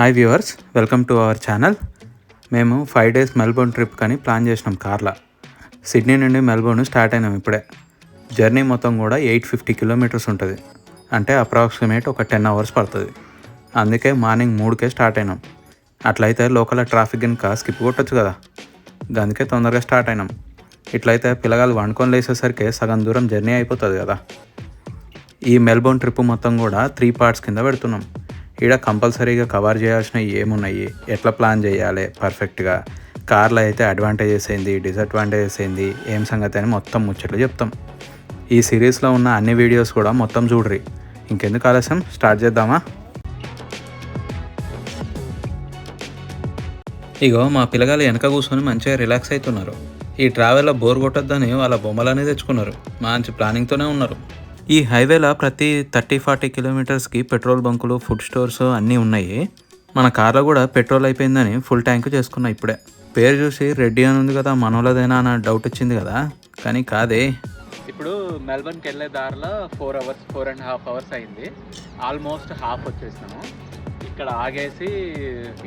Hi viewers welcome to our channel మేము five days Melbourne trip కానీ plan చేసినాం కార్లో. సిడ్నీ నుండి మెల్బోర్న్ స్టార్ట్ అయినాం ఇప్పుడే. జర్నీ మొత్తం కూడా ఎయిట్ ఫిఫ్టీ కిలోమీటర్స్ ఉంటుంది. అంటే అప్రాక్సిమేట్ ఒక టెన్ అవర్స్ పడుతుంది. అందుకే మార్నింగ్ మూడుకే స్టార్ట్ అయినాం. అట్లయితే లోకల్ ట్రాఫిక్ కనుక స్కిప్ కొట్టచ్చు కదా. అందుకే తొందరగా స్టార్ట్ అయినాం. ఇట్లయితే పిల్లగాలు వండుకొని లేసేసరికి సగం దూరం జర్నీ అయిపోతుంది కదా. ఈ మెల్బోర్న్ ట్రిప్ మొత్తం కూడా త్రీ పార్ట్స్ కింద పెడుతున్నాం. ఈడ కంపల్సరీగా కవర్ చేయాల్సినవి ఏమున్నాయి? ఎట్లా ప్లాన్ చేయాలి? పర్ఫెక్ట్గా. కార్లో అయితే అడ్వాంటేజెస్ ఏంది? డిసడ్వాంటేజెస్ ఏంది? ఏం సంగతి అని మొత్తం ముచ్చట్లు చెప్తాం. ఈ సిరీస్లో ఉన్న అన్ని వీడియోస్ కూడా మొత్తం చూడ్రి. ఇంకెందుకు ఆలస్యం? స్టార్ట్ చేద్దామా? ఇగో మా పిల్లగాలు వెనక కూర్చొని మంచిగా రిలాక్స్ అవుతున్నారు ఈ ట్రావెల్లో బోర్ కొట్టద్దని వాళ్ళ బొమ్మలనే తెచ్చుకున్నారు. మంచి ప్లానింగ్తోనే ఉన్నారు. ఈ హైవేలో ప్రతి థర్టీ ఫార్టీ కిలోమీటర్స్కి పెట్రోల్ బంకులు ఫుడ్ స్టోర్స్ అన్నీ ఉన్నాయి. మన కార్లో కూడా పెట్రోల్ అయిపోయిందని ఫుల్ ట్యాంక్ చేసుకున్నా ఇప్పుడే. పేరు చూసి రెడ్డి అని ఉంది కదా మనోళ్ళదేనా అన్న డౌట్ వచ్చింది కదా. కానీ కాదే. ఇప్పుడు మెల్బర్న్కి వెళ్ళే దారిలో four hours four and half hours అయింది. ఆల్మోస్ట్ హాఫ్ వచ్చేసాము ఇక్కడ ఆగేసి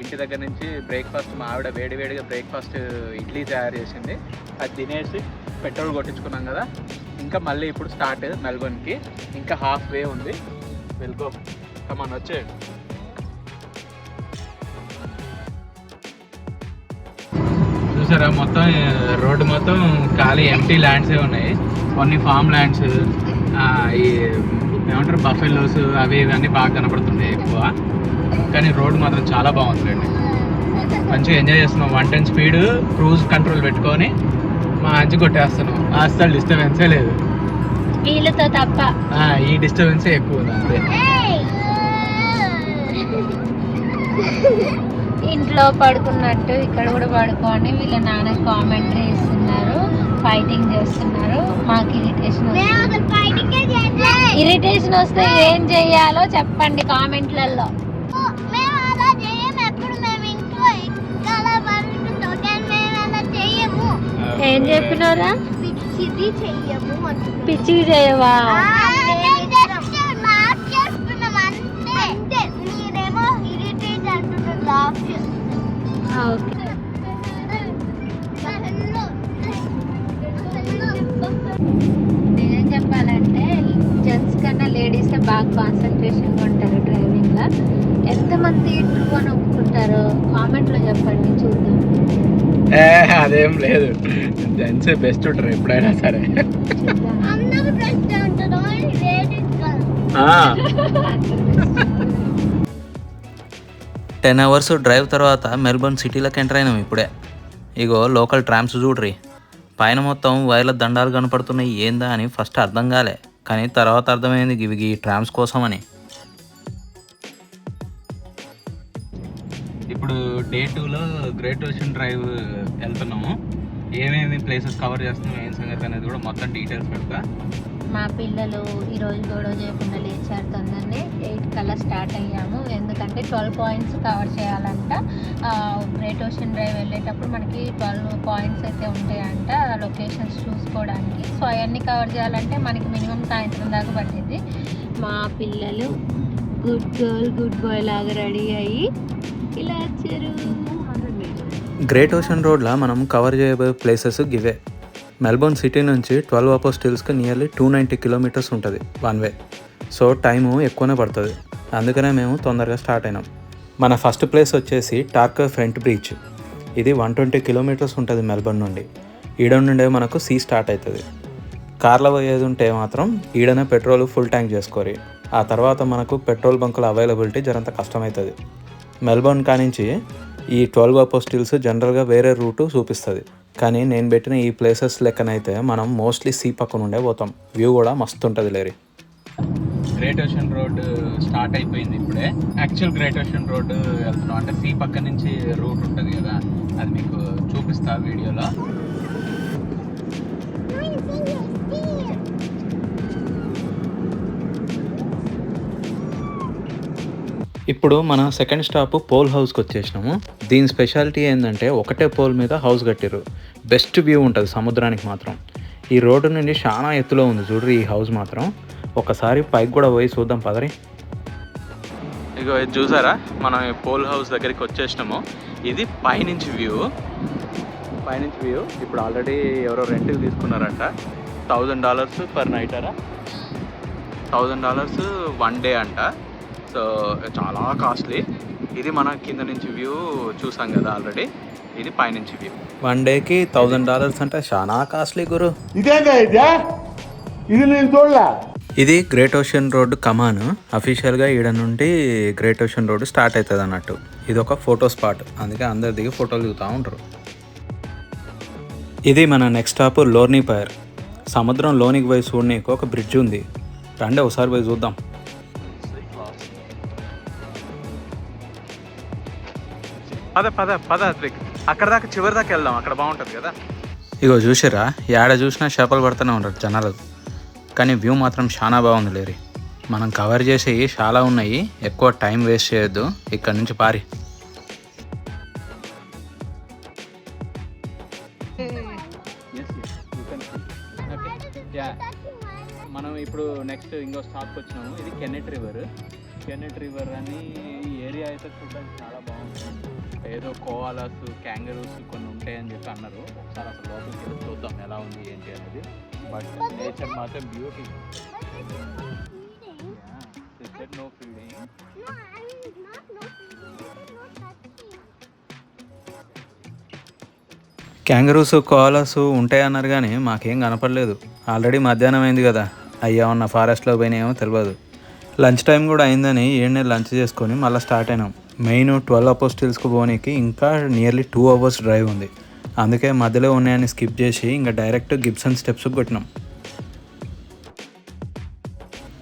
ఇంటి దగ్గర నుంచి బ్రేక్ఫాస్ట్ మా ఆవిడ వేడి వేడిగా బ్రేక్ఫాస్ట్ ఇడ్లీ తయారు చేసింది. అది తినేసి పెట్రోల్ కొట్టించుకున్నాం కదా. ఇంకా మళ్ళీ ఇప్పుడు స్టార్ట్ మెల్బర్న్కి. ఇంకా హాఫ్ వే ఉంది. వెళ్ళుకో కమాన్ వచ్చే చూసారా మొత్తం రోడ్డు మొత్తం ఖాళీ ఎంటీ ల్యాండ్సే ఉన్నాయి. కొన్ని ఫామ్ ల్యాండ్స్ ఈ ఏమంటారు బఫెలోస్ అవి ఇవన్నీ బాగా కనపడుతున్నాయి ఎక్కువ. కానీ రోడ్ మాత్రం చాలా బాగుందండి మంచిగా ఎంజాయ్ చేస్తున్నాం. One ten speed cruise control పెట్టుకొని మంచి కొట్టేస్తున్నాం అస్సలు డిస్టర్బెన్సే లేదు. వీళ్ళతో తప్ప. ఆ, ఈ డిస్టర్బెన్సే ఎక్కువ అంతే. ఇంట్లో పడుకున్నట్టు ఇక్కడ కూడా పడుకొని వీళ్ళ నాన్న కామెంటరీ ఇస్తున్నారు ఫైటింగ్ చేస్తున్నారు. మాకు ఇరిటేషన్ ఇరిటేషన్ వస్తే ఏం చెయ్యాలో చెప్పండి కామెంట్లలో. ఏం చెప్పినారా? పిచ్చిది చెయ్యము అంటున్నాం. పిచ్చికి చేయవా? ఓకే. నిజం చెప్పాలంటే జెంట్స్ కన్నా లేడీస్ బాగా కాన్సన్ట్రేషన్ ఉంటారు డ్రైవింగ్లో. ఎంతమంది ట్రూ అని ఒప్పుకుంటారో కామెంట్లో చెప్పండి చూద్దాం. ఏ, అదేం లేదు. జెంట్సే బెస్ట్ ఉంటారు ఎప్పుడైనా సరే. టెన్ అవర్స్ డ్రైవ్ తర్వాత మెల్బోర్న్ సిటీలోకి ఎంటర్ అయినాం ఇప్పుడే. ఇగో లోకల్ ట్రామ్స్ చూడ్రి. పైన మొత్తం వైర్ల దండాలు కనపడుతున్నాయి ఏందా అని ఫస్ట్ అర్థం కాలే. కానీ తర్వాత అర్థమైంది ఇవి ఈ ట్రామ్స్ కోసమని. ఇప్పుడు డే టూలో గ్రేట్ ఓషన్ డ్రైవ్ వెళ్తున్నాము. ఏమేమి ప్లేసెస్ కవర్ చేస్తున్నాం ఏం సంగతి అనేది కూడా మొత్తం డీటెయిల్స్ పెడతా. మా పిల్లలు ఈరోజు గొడవ చేయకుండా లేచారు తొందరనే. ఎయిట్ కల్లా స్టార్ట్ అయ్యాము. ఎందుకంటే ట్వెల్వ్ పాయింట్స్ కవర్ చేయాలంట. గ్రేట్ ఓషన్ డ్రైవ్ వెళ్ళేటప్పుడు మనకి ట్వెల్వ్ పాయింట్స్ అయితే ఉంటాయంట లొకేషన్స్ చూసుకోవడానికి. సో అవన్నీ కవర్ చేయాలంటే మనకి మినిమం సాయంత్రం దాకా పట్టింది మా పిల్లలు గుడ్ గర్ల్ గుడ్ బాయ్ లాగా రెడీ అయ్యి ఇలా వచ్చారు గ్రేట్ ఓషన్ రోడ్లో మనం కవర్ చేయబోయే ప్లేసెస్ గివే మెల్బోర్న్ సిటీ నుంచి ట్వెల్వ్ అపోస్టిల్స్కి నియర్లీ టూ నైంటీ కిలోమీటర్స్ ఉంటుంది వన్ వే సో టైము ఎక్కువనే పడుతుంది. అందుకనే మేము తొందరగా స్టార్ట్ అయినాం. మన ఫస్ట్ ప్లేస్ వచ్చేసి టార్కర్ ఫ్రంట్ బ్రీచ్ ఇది వన్ ట్వంటీ కిలోమీటర్స్ ఉంటుంది మెల్బోర్న్ నుండి. ఈడ నుండే మనకు సీ స్టార్ట్ అవుతుంది కార్లో పోయేది ఉంటే మాత్రం ఈడనే పెట్రోల్ ఫుల్ ట్యాంక్ చేసుకోరి. ఆ తర్వాత మనకు పెట్రోల్ బంకుల అవైలబిలిటీ జరంత కష్టమవుతుంది మెల్బోర్న్ కానించి ఈ ట్వెల్వ్ అపోస్టిల్స్ జనరల్గా వేరే రూటు చూపిస్తుంది. కానీ నేను పెట్టిన ఈ ప్లేసెస్ లెక్కనైతే మనం మోస్ట్లీ సీ పక్క నుండే పోతాం. వ్యూ కూడా మస్తు ఉంటుంది లేరి. గ్రేట్ ఓషన్ రోడ్ స్టార్ట్ అయిపోయింది ఇప్పుడే. యాక్చువల్ గ్రేట్ ఓషన్ రోడ్ వెళ్తున్నాం. అంటే సీ పక్క నుంచి రూట్ ఉంటుంది కదా. అది మీకు చూపిస్తా వీడియోలో. ఇప్పుడు మన సెకండ్ స్టాప్ పోల్ హౌస్కి వచ్చేసినాము. దీని స్పెషాలిటీ ఏంటంటే ఒకటే పోల్ మీద హౌస్ కట్టారు బెస్ట్ వ్యూ ఉంటుంది సముద్రానికి మాత్రం. ఈ రోడ్డు నుండి చాలా ఎత్తులో ఉంది చూడరు ఈ హౌస్ మాత్రం. ఒకసారి పైకి కూడా పోయి చూద్దాం పదరి. ఇగో ఇది చూసారా? మనం పోల్ హౌస్ దగ్గరికి వచ్చేసినాము. ఇది పైనుంచి వ్యూ పైనుంచి వ్యూ ఇప్పుడు ఆల్రెడీ ఎవరో రెంట్కి తీసుకున్నారంట. థౌజండ్ డాలర్స్ పర్ నైట్ అరా? థౌజండ్ డాలర్స్ వన్ డే అంట. సో చాలా కాస్ట్లీ ఇది మనం కింద నుంచి వ్యూ చూసాం కదా ఆల్రెడీ ఇది పైనుంచి వ్యూ వన్ డేకి థౌజండ్ డాలర్స్ అంటే చాలా కాస్ట్లీ గురు. ఇదేందా ఇదే ఇది నేను చూడలే. ఇది గ్రేట్ ఓషన్ రోడ్ కమాన్. అఫీషియల్గా ఈడ నుండి గ్రేట్ ఓషన్ రోడ్ స్టార్ట్ అవుతుంది అన్నట్టు. ఇది ఒక ఫోటో స్పాట్ అందుకే అందరు దిగి ఫోటోలు దిగుతూ ఉంటారు ఇది మన నెక్స్ట్ స్టాప్ లోర్నీ పైర్ సముద్రం లోనికి పోయి చూడనీకి ఒక బ్రిడ్జ్ ఉంది. రండి ఒకసారి పోయి చూద్దాం. పద పద పద అక్కడ దాకా చివరి దాకా వెళ్దాం అక్కడ బాగుంటుంది కదా. ఇగో చూసిరా ఏడ చూసినా చేపలు పడుతూనే ఉంటారు జనాలు. కానీ వ్యూ మాత్రం చాలా బాగుంది లేరి. మనం కవర్ చేసేవి చాలా ఉన్నాయి ఎక్కువ టైం వేస్ట్ చేయొద్దు. ఇక్కడ నుంచి పారి. మనం ఇప్పుడు నెక్స్ట్ ఇంకో స్టాప్కి వచ్చినాము. ఇది కెనెట్ రివర్ కెనెట్ రివర్ అని ఈ ఏరియా అయితే చూడడానికి చాలా బాగుంటుంది. ఏదో కోవాలాస్ క్యాంగరూస్ కొన్ని ఉంటాయని చెప్పి అన్నారు. ఒకసారి అసలు లోపలికి వెళ్ళి చూద్దాం ఎలా ఉంది ఏంటి అనేది. బట్ నేచర్ మాత్రం beauty no feeling kangaroos koalas ఉంటాయన్నారు కానీ మాకేం కనపడలేదు. ఆల్రెడీ మధ్యాహ్నం అయింది కదా. అయ్యా ఉన్న ఫారెస్ట్లో పోయినాయేమో తెలియదు లంచ్ టైం కూడా అయిందని ఏడునే లంచ్ చేసుకొని మళ్ళీ స్టార్ట్ అయినాం. మెయిన్ ట్వెల్వ్ అపోస్టిల్స్కి పోనీకి ఇంకా నియర్లీ టూ అవర్స్ డ్రైవ్ ఉంది. అందుకే మధ్యలో ఉన్నాయని స్కిప్ చేసి ఇంకా డైరెక్ట్ గిబ్సన్ స్టెప్స్ కొట్టినాం.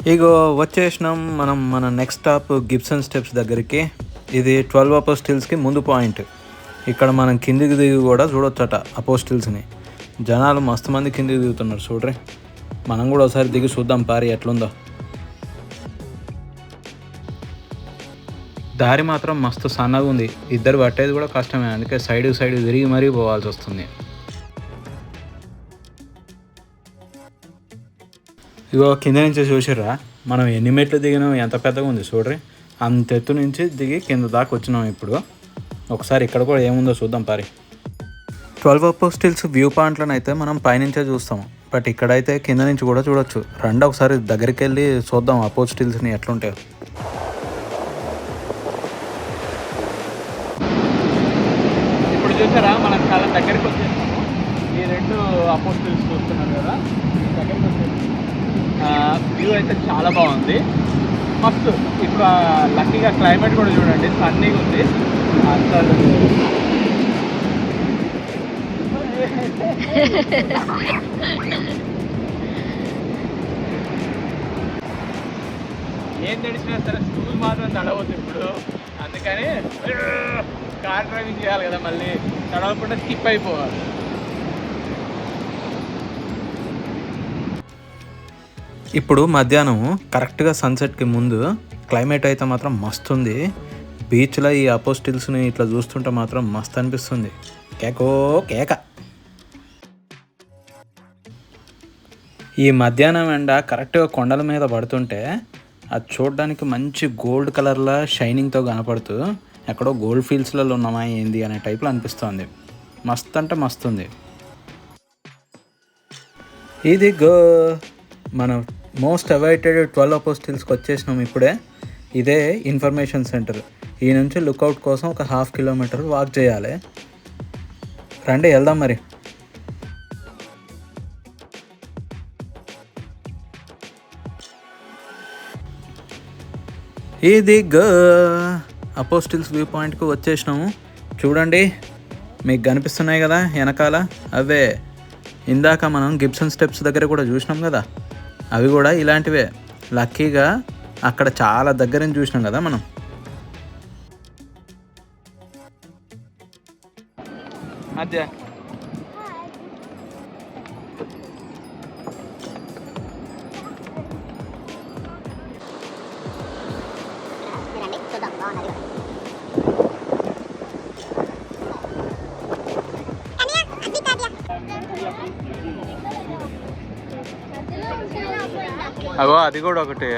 ఇగో వచ్చేసినాం మనం మన నెక్స్ట్ స్టాప్ గిబ్సన్ స్టెప్స్ దగ్గరికి. ఇది ట్వెల్వ్ అపోస్టిల్స్కి ముందు పాయింట్. ఇక్కడ మనం కిందికి దిగి కూడా చూడొచ్చట అపోస్టిల్స్ని. జనాలు మస్తు మంది కిందికి దిగుతున్నారు చూడ్రి. మనం కూడా ఒకసారి దిగి చూద్దాం పారి ఎట్లుందో. దారి మాత్రం మస్తు సన్నగా ఉంది. ఇద్దరు పట్టేది కూడా కష్టమే. అందుకే సైడ్ సైడ్ తిరిగి మరీ పోవాల్సి వస్తుంది. ఇగో కింద నుంచి చూసిర్రా? మనం ఎన్ని మెట్లు దిగినాం? ఎంత పెద్దగా ఉంది చూడ్రి? అంత ఎత్తు నుంచి దిగి కింద దాకా వచ్చినాం ఇప్పుడు. ఒకసారి ఇక్కడ కూడా ఏముందో చూద్దాం పరి. ట్వెల్వ్ అపోస్టిల్స్ వ్యూ పాయింట్లను అయితే మనం పైనుంచే చూస్తాం. బట్ ఇక్కడైతే కింద నుంచి కూడా చూడొచ్చు. రండి ఒకసారి దగ్గరికి వెళ్ళి చూద్దాం అపోస్టిల్స్ని ఎట్లుంటాయో. అపోస్టిల్స్ చూస్తున్నారు కదా. సెకండ్ వ్యూ అయితే చాలా బాగుంది. మస్తు ఇప్పుడు లక్కీగా క్లైమేట్ కూడా చూడండి. సన్నీగా ఉంది. అసలు. ఏం తెలిసినా సరే స్కూల్ మాత్రం తడవద్దు ఇప్పుడు. అందుకని కార్ డ్రైవింగ్ చేయాలి కదా మళ్ళీ. తడవకుండా స్కిప్ అయిపోవాలి. ఇప్పుడు మధ్యాహ్నం కరెక్ట్గా సన్సెట్కి ముందు క్లైమేట్ అయితే మాత్రం మస్తు ఉంది బీచ్లో ఈ అపోస్టిల్స్ని ఇట్లా చూస్తుంటే మాత్రం మస్తు అనిపిస్తుంది. కేకో కేక. ఈ మధ్యాహ్నం ఎండ కరెక్ట్గా కొండల మీద పడుతుంటే అది చూడడానికి మంచి గోల్డ్ కలర్లో షైనింగ్తో కనపడుతూ ఎక్కడో గోల్డ్ ఫీల్డ్స్లలో ఉన్నామా ఏంది అనే టైప్లో అనిపిస్తుంది. మస్తు అంటే మస్తు ఉంది ఇది గో మన మోస్ట్ అవైటెడ్ ట్వెల్వ్ అపోస్టిల్స్కి వచ్చేసినాం ఇప్పుడే. ఇదే ఇన్ఫర్మేషన్ సెంటర్ ఈ నుంచి లుకౌట్ కోసం ఒక హాఫ్ కిలోమీటర్ వాక్ చేయాలి. రండి వెళ్దాం మరి. ఇది గ అపోస్టిల్స్ వ్యూ పాయింట్కి వచ్చేసినాము. చూడండి మీకు కనిపిస్తున్నాయి కదా వెనకాల. అవే. ఇందాక మనం గిబ్సన్ స్టెప్స్ దగ్గర కూడా చూసినాం కదా. అవి కూడా ఇలాంటివే. లక్కీగా అక్కడ చాలా దగ్గర నుంచి చూసినాం కదా మనం. మధ్య అగో అది కూడా ఒకటి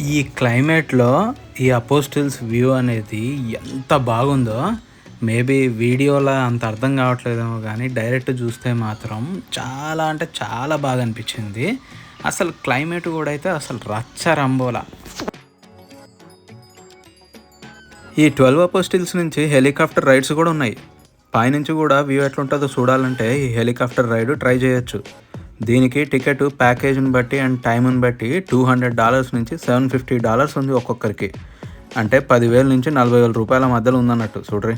ఈ క్లైమేట్లో ఈ అపోస్టిల్స్ వ్యూ అనేది ఎంత బాగుందో మేబీ వీడియోలో అంత అర్థం కావట్లేదేమో కానీ డైరెక్ట్ చూస్తే మాత్రం చాలా అంటే చాలా బాగా అనిపించింది. అసలు క్లైమేట్ కూడా అయితే అసలు రచ్చ రంబోలా ఈ ట్వెల్వ్ అపోస్టిల్స్ నుంచి హెలికాప్టర్ రైడ్స్ కూడా ఉన్నాయి. పైనుంచి కూడా వ్యూ ఎట్లుంటుందో చూడాలంటే ఈ హెలికాప్టర్ రైడ్ ట్రై చేయొచ్చు. దీనికి టికెట్ ప్యాకేజ్ని బట్టి అండ్ టైంని బట్టి టూ హండ్రెడ్ డాలర్స్ నుంచి సెవెన్ ఫిఫ్టీ డాలర్స్ ఉంది ఒక్కొక్కరికి. అంటే పదివేల నుంచి నలభై వేల రూపాయల మధ్యలో ఉందన్నట్టు. చూడ్రి.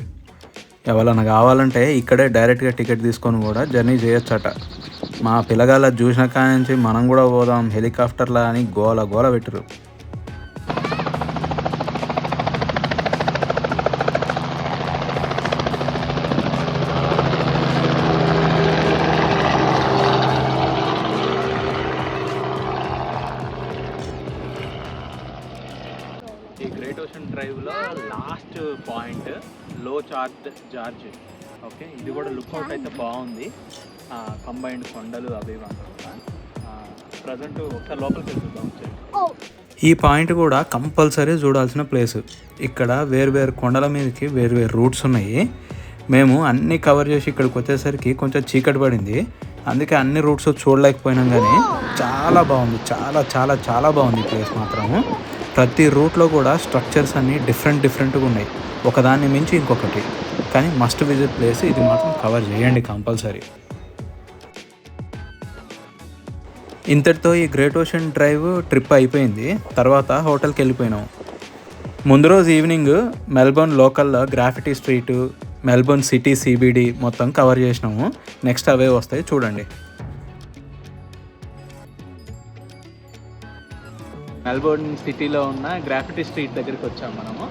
ఎవరైనా కావాలంటే ఇక్కడే డైరెక్ట్గా టికెట్ తీసుకొని కూడా జర్నీ చేయొచ్చట. మా పిల్లగాళ్ళ చూసిన కాడ నుంచి మనం కూడా పోదాం. హెలికాప్టర్లా అని గోల గోల పెట్టరు కూడా అయితే బాగుంది. కంబైన్డ్ కొండలు అవి ప్రజెంట్ ఒకసారి లోపలికి చూద్దాం ఈ పాయింట్ కూడా కంపల్సరీ చూడాల్సిన ప్లేస్. ఇక్కడ వేరు కొండల మీదకి వేరు వేరు రూట్స్ ఉన్నాయి. మేము అన్నీ కవర్ చేసి ఇక్కడికి వచ్చేసరికి కొంచెం చీకటి పడింది. అందుకే అన్ని రూట్స్ చూడలేకపోయినాం కానీ చాలా బాగుంది. చాలా చాలా చాలా బాగుంది ప్లేస్ మాత్రము. ప్రతి రూట్లో కూడా స్ట్రక్చర్స్ అన్నీ డిఫరెంట్ డిఫరెంట్గా ఉన్నాయి. ఒకదాన్ని మించి ఇంకొకటి. కానీ మస్ట్ విజిట్ ప్లేస్ ఇది మాత్రం కవర్ చేయండి కంపల్సరీ ఇంతటితో ఈ గ్రేట్ ఓషన్ డ్రైవ్ ట్రిప్ అయిపోయింది. తర్వాత హోటల్కి వెళ్ళిపోయినాం. ముందు రోజు ఈవినింగ్ మెల్బోర్న్ లోకల్లో graffiti street Melbourne city CBD మొత్తం కవర్ చేసినాము. నెక్స్ట్ అవే వస్తాయి చూడండి. మెల్బోర్న్ సిటీలో ఉన్న గ్రాఫిటీ స్ట్రీట్ దగ్గరికి వచ్చాం మనము.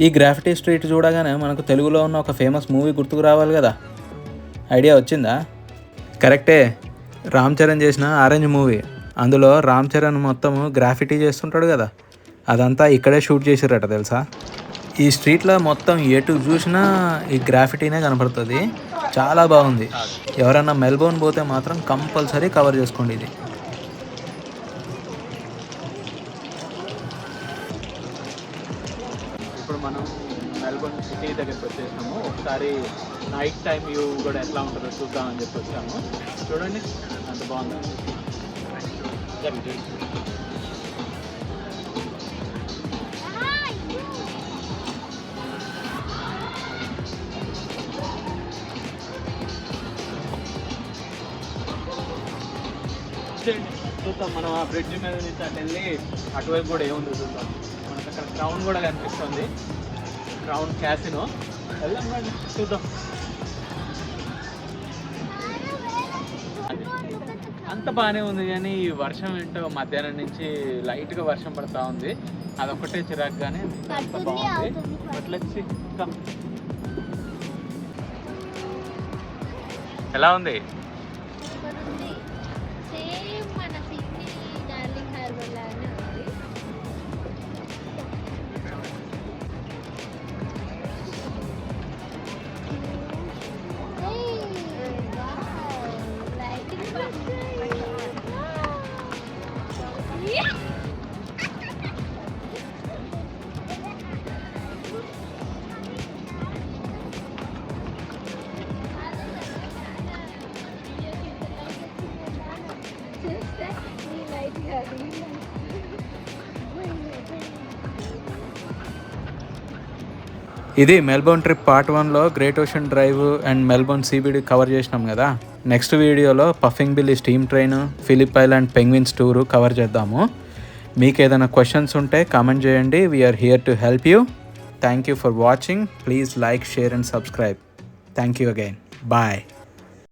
ఈ గ్రాఫిటీ స్ట్రీట్ చూడగానే మనకు తెలుగులో ఉన్న ఒక ఫేమస్ మూవీ గుర్తుకు రావాలి కదా? ఐడియా వచ్చిందా? కరెక్టే. రామ్ చరణ్ చేసిన ఆరెంజ్ మూవీ. అందులో రామ్ చరణ్ మొత్తం గ్రాఫిటీ చేస్తుంటాడు కదా? అదంతా ఇక్కడే షూట్ చేసారట తెలుసా? ఈ స్ట్రీట్లో మొత్తం ఎటు చూసినా ఈ గ్రాఫిటీనే కనపడుతుంది. చాలా బాగుంది. ఎవరైనా మెల్బోర్న్ పోతే మాత్రం కంపల్సరీ కవర్ చేసుకోండి ఇది. ఇప్పుడు మనం మెల్బోర్న్ సిటీ దగ్గరికి వచ్చేసాము. ఒకసారి నైట్ టైం వ్యూ కూడా ఎట్లా ఉంటుందో చూద్దామని చెప్పి వచ్చాము. చూడండి అంత బాగుందండి చూద్దాం మనం ఆ బ్రిడ్జ్ మీద నుంచి అటు వెళ్ళి అటువైపు కూడా ఏముంది చూద్దాం. అక్కడ క్రౌన్ కూడా కనిపిస్తుంది. క్రౌన్ క్యాసినో వెళ్దాం రండి, చూద్దాం. అంత బాగానే ఉంది కానీ ఈ వర్షం ఏంటో మధ్యాహ్నం నుంచి లైట్గా వర్షం పడతా ఉంది. అదొకటే చిరాకు కానీ అంత బాగుంది. బట్ లెట్స్ ఎలా ఉంది? చూస్తే ఈ లైట్ కాదు ఇది మెల్బోర్న్ ట్రిప్ పార్ట్ వన్లో great ocean drive and Melbourne CBD cover చేసినాం కదా. నెక్స్ట్ వీడియోలో Puffing Billy steam train Phillip Island penguins tour cover చేద్దాము. మీకు ఏదైనా క్వశ్చన్స్ ఉంటే కామెంట్ చేయండి. We're here to help you thank you for watching please like share and subscribe thank you again bye